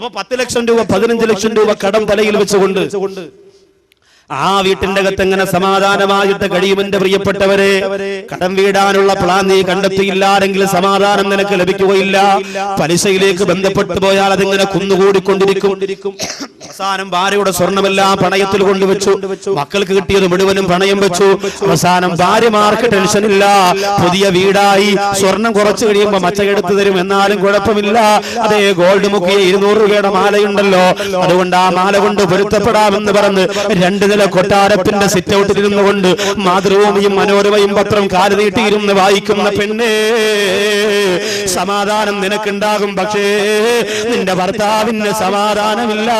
അപ്പൊ പത്ത് ലക്ഷം രൂപ പതിനഞ്ച് ലക്ഷം രൂപ കടം തലയിൽ വെച്ചുകൊണ്ട് ആ വീട്ടിന്റെ അകത്ത് എങ്ങനെ സമാധാനമായിട്ട് കഴിയുമെന്റെ പ്രിയപ്പെട്ടവരെ കടം വീടാനുള്ള പ്ലാൻ നീ കണ്ടെത്തിയില്ലാരെങ്കിൽ സമാധാനം നിനക്ക് ലഭിക്കുകയില്ല. പലിശയിലേക്ക് ബന്ധപ്പെട്ടു പോയാൽ അതിങ്ങനെ കുന്നുകൂടിക്കൊണ്ടിരിക്കും. അവസാനം ഭാര്യയുടെ സ്വർണമെല്ലാം പണയത്തിൽ കൊണ്ടുവച്ചു. മക്കൾക്ക് കിട്ടിയത് മുഴുവനും പണയം വെച്ചു. അവസാനം ഭാര്യമാർക്ക് ഇല്ല പുതിയ വീടായി. സ്വർണം കുറച്ചു കഴിയുമ്പോ മച്ചകെടുത്ത് തരും. എന്നാലും കുഴപ്പമില്ല. അതേ ഗോൾഡ് മുക്കിയ ഇരുന്നൂറ് രൂപയുടെ മാലയുണ്ടല്ലോ. അതുകൊണ്ട് ആ മാല കൊണ്ട് പൊരുത്തപ്പെടാമെന്ന് പറഞ്ഞ് രണ്ട് നില കൊട്ടാരത്തിന്റെ സിറ്റ് ഔട്ടിൽ ഇരുന്നു കൊണ്ട് മാതൃഭൂമിയും മനോരമയും പത്രം കാൽ നീട്ടിയിരുന്ന് വായിക്കുന്ന പെണ്ണേ സമാധാനം നിനക്കുണ്ടാകും പക്ഷേ നിന്റെ ഭർത്താവിന് സമാധാനമില്ല.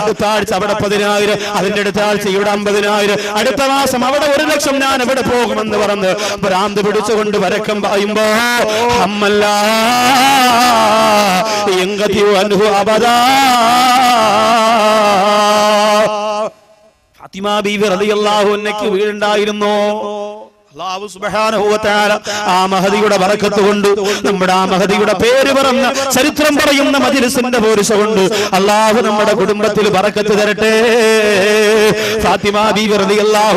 അടുത്ത ആഴ്ച അവിടെ പതിനായിരം അതിന്റെ അടുത്ത ആഴ്ച ഇവിടെ അമ്പതിനായിരം. അടുത്ത മാസം അവിടെ ഒരു ലക്ഷം ഞാൻ എവിടെ പോകുമെന്ന് പറഞ്ഞ് ഭ്രാന്ത് പിടിച്ചുകൊണ്ട് വരക്കം പറയുമ്പോ അമ്മല്ല എങ്കതി അനുഭവ അബദാ. ഫാത്തിമ ബീവി റളിയല്ലാഹു അൻഹയ്ക്ക് വീടുണ്ടായിരുന്നു? സുബ്ഹാനഹു വ ആ മഹതിയുടെ ബറക്കത്ത് കൊണ്ട് നമ്മുടെ ആ മഹതിയുടെ പേര് പറഞ്ഞ ചരിത്രം പറയുന്ന മജ്ലിസിന്റെ പോരിശ കൊണ്ട് അല്ലാഹു നമ്മുടെ കുടുംബത്തിൽ വറക്കത്ത് തരട്ടെ. ഫാത്തിമ ബീവി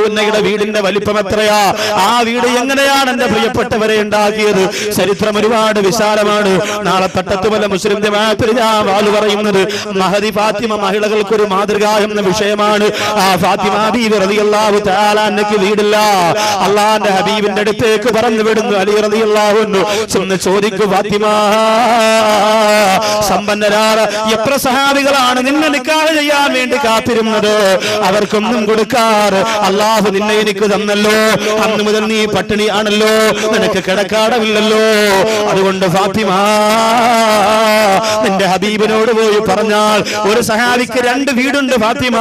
അൻഹയുടെ വീടിന്റെ വലിപ്പം എത്രയാ? ആ വീട് എങ്ങനെയാണ് എന്റെ പ്രിയപ്പെട്ടവരെ ഉണ്ടാക്കിയത്? ചരിത്രം ഒരുപാട് വിശാലമാണ്. നാളെ തട്ടത്തുമല മുസ്ലിം ജമാഅത്തിൽ ഞാൻ വാൽ പറയുന്നത്. മഹദി ഫാത്തിമ മഹിളകൾക്കൊരു മാതൃക എന്ന വിഷയമാണ്. ആ ഫാത്തിമ ബീവി റളിയല്ലാഹു തആല അന്നക്ക് വീടില്ല. അള്ളാന്റെ ഹബീബിന്റെ അടുത്തേക്ക് പറഞ്ഞു വിടുന്നു അലി റതിയുള്ളാവുന്നു ചെന്ന് ചോദിക്കു ഫാത്തിമ. സമ്പന്നരാറ് എത്ര സഹാബികളാണ് നിന്നെ നിക്കാഹ് ചെയ്യാൻ വേണ്ടി കാത്തിരുന്നത്? അവർക്കൊന്നും കൊടുക്കാറ്. അള്ളാഹു നിന്നെ എനിക്ക് തന്നല്ലോ. അന്ന് മുതൽ നീ പട്ടിണിയാണല്ലോ നിനക്ക് കിടക്കാടമില്ലല്ലോ. അതുകൊണ്ട് ഫാത്തിമ നിന്റെ ഹബീബിനോട് പോയി പറഞ്ഞാൽ ഒരു സഹാബിക്ക് രണ്ട് വീടുണ്ട് ഫാത്തിമ.